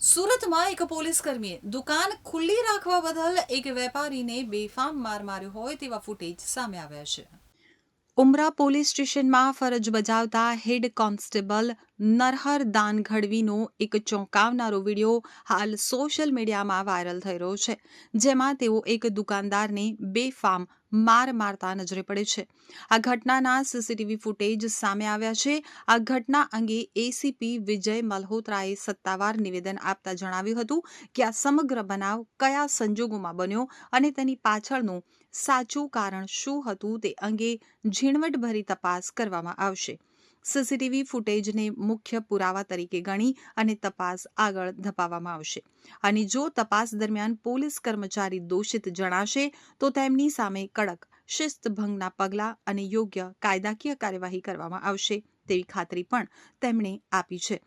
સુરતમાં એક પોલીસ કર્મીએ દુકાન ખુલ્લી રાખવા બદલ એક વેપારીને બેફામ માર માર્યો હોય તેવા ફૂટેજ સામે આવ્યા છે. ઉમરા પોલીસ સ્ટેશનમાં ફરજ બજાવતા હેડ કોન્સ્ટેબલ નરહર દાનગઢવીનો એક ચોંકાવનારો વીડિયો હાલ સોશિયલ મીડિયામાં વાયરલ થઈ રહ્યો છે, જેમાં તેઓ એક દુકાનદારને બેફામ માર મારતા નજરે પડે છે. આ ઘટનાના સીસીટીવી ફૂટેજ સામે આવ્યા છે. આ ઘટના અંગે એસીપી વિજય મલ્હોત્રાએ સત્તાવાર નિવેદન આપતા જણાવ્યું હતું કે આ સમગ્ર બનાવ કયા સંજોગોમાં બન્યો અને તેની પાછળનું સાચું કારણ શું હતું તે અંગે ઝીણવટભરી તપાસ કરવામાં આવશે. સીસીટીવી ફૂટેજને મુખ્ય પુરાવા તરીકે ગણી અને તપાસ આગળ ધપાવવામાં આવશે. અને જો તપાસ દરમિયાન પોલીસ કર્મચારી દોષિત જણાશે, તો તેમની સામે કડક શિસ્તભંગના પગલાં અને યોગ્ય કાયદાકીય કાર્યવાહી કરવામાં આવશે તેવી ખાતરી પણ તેમણે આપી છે.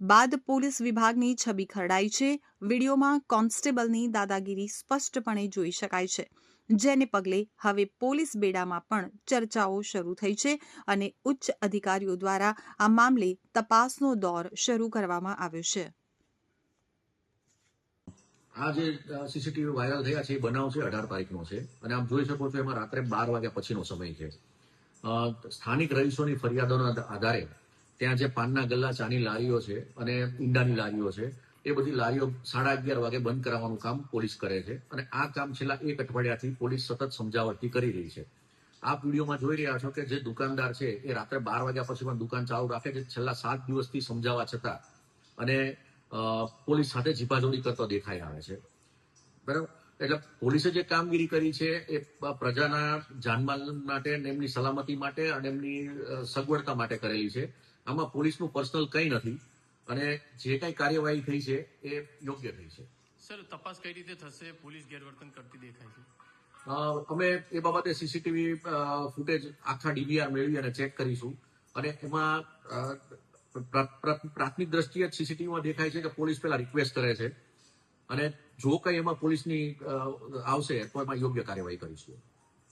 બાદ પોલીસ વિભાગની છબી ખરડાઈ છે. વિડીયોમાં કોન્સ્ટેબલની દાદાગીરી સ્પષ્ટપણે જોઈ શકાય છે. જેને પગલે હવે પોલીસ બેડામાં પણ ચર્ચાઓ શરૂ થઈ છે અને ઉચ્ચ અધિકારીઓ દ્વારા આ મામલે તપાસનો દોર શરૂ કરવામાં આવ્યો છે. આ જે સીસીટીવી વાયરલ થયા છે, એ બનાવ છે અઢાર તારીખનો છે. અને આપ જોઈ શકો છો એમાં રાત્રે બાર વાગ્યા પછીનો સમય છે. સ્થાનિક રહીશોની ફરિયાદોના આધારે ત્યાં જે પાનના ગલ્લા, ચાની લારીઓ છે અને ઈંડાની લારીઓ છે એ બધી લારીઓ સાડા અગિયાર વાગે બંધ કરાવવાનું કામ પોલીસ કરે છે. અને આ કામ છેલ્લા એક અઠવાડિયાથી પોલીસ સતત સમજાવટથી કરી રહી છે. આપ વિડીયોમાં જોઈ રહ્યા છો કે જે દુકાનદાર છે એ રાત્રે બાર વાગ્યા પછી પણ દુકાન ચાલુ રાખે છે. છેલ્લા સાત દિવસથી સમજાવવા છતાં અને પોલીસ સાથે ઝીપાઝોડી કરતો દેખાઈ આવે છે. બરાબર? એટલે પોલીસે જે કામગીરી કરી છે એ પ્રજાના જાનમાલ માટે એમની સલામતી માટે અને એમની સગવડતા માટે કરેલી છે. આમાં પોલીસનું પર્સનલ કંઈ નથી. અને જે કઈ કાર્યવાહી થઈ છે એ યોગ્ય થઈ છે. સર તપાસ કઈ રીતે થશે? પોલીસ ગેરવર્તન કરતી દેખાય છે. અમે એ બાબતે સીસીટીવી ફૂટેજ આખા ડીબીઆર મેળવી અને ચેક કરીશું. અને એમાં પ્રાથમિક દ્રષ્ટિએ સીસીટીવીમાં દેખાય છે કે પોલીસ પેલા રિક્વેસ્ટ કરે છે. અને જો કઈ એમાં પોલીસની આવશે તો એમાં યોગ્ય કાર્યવાહી કરીશું.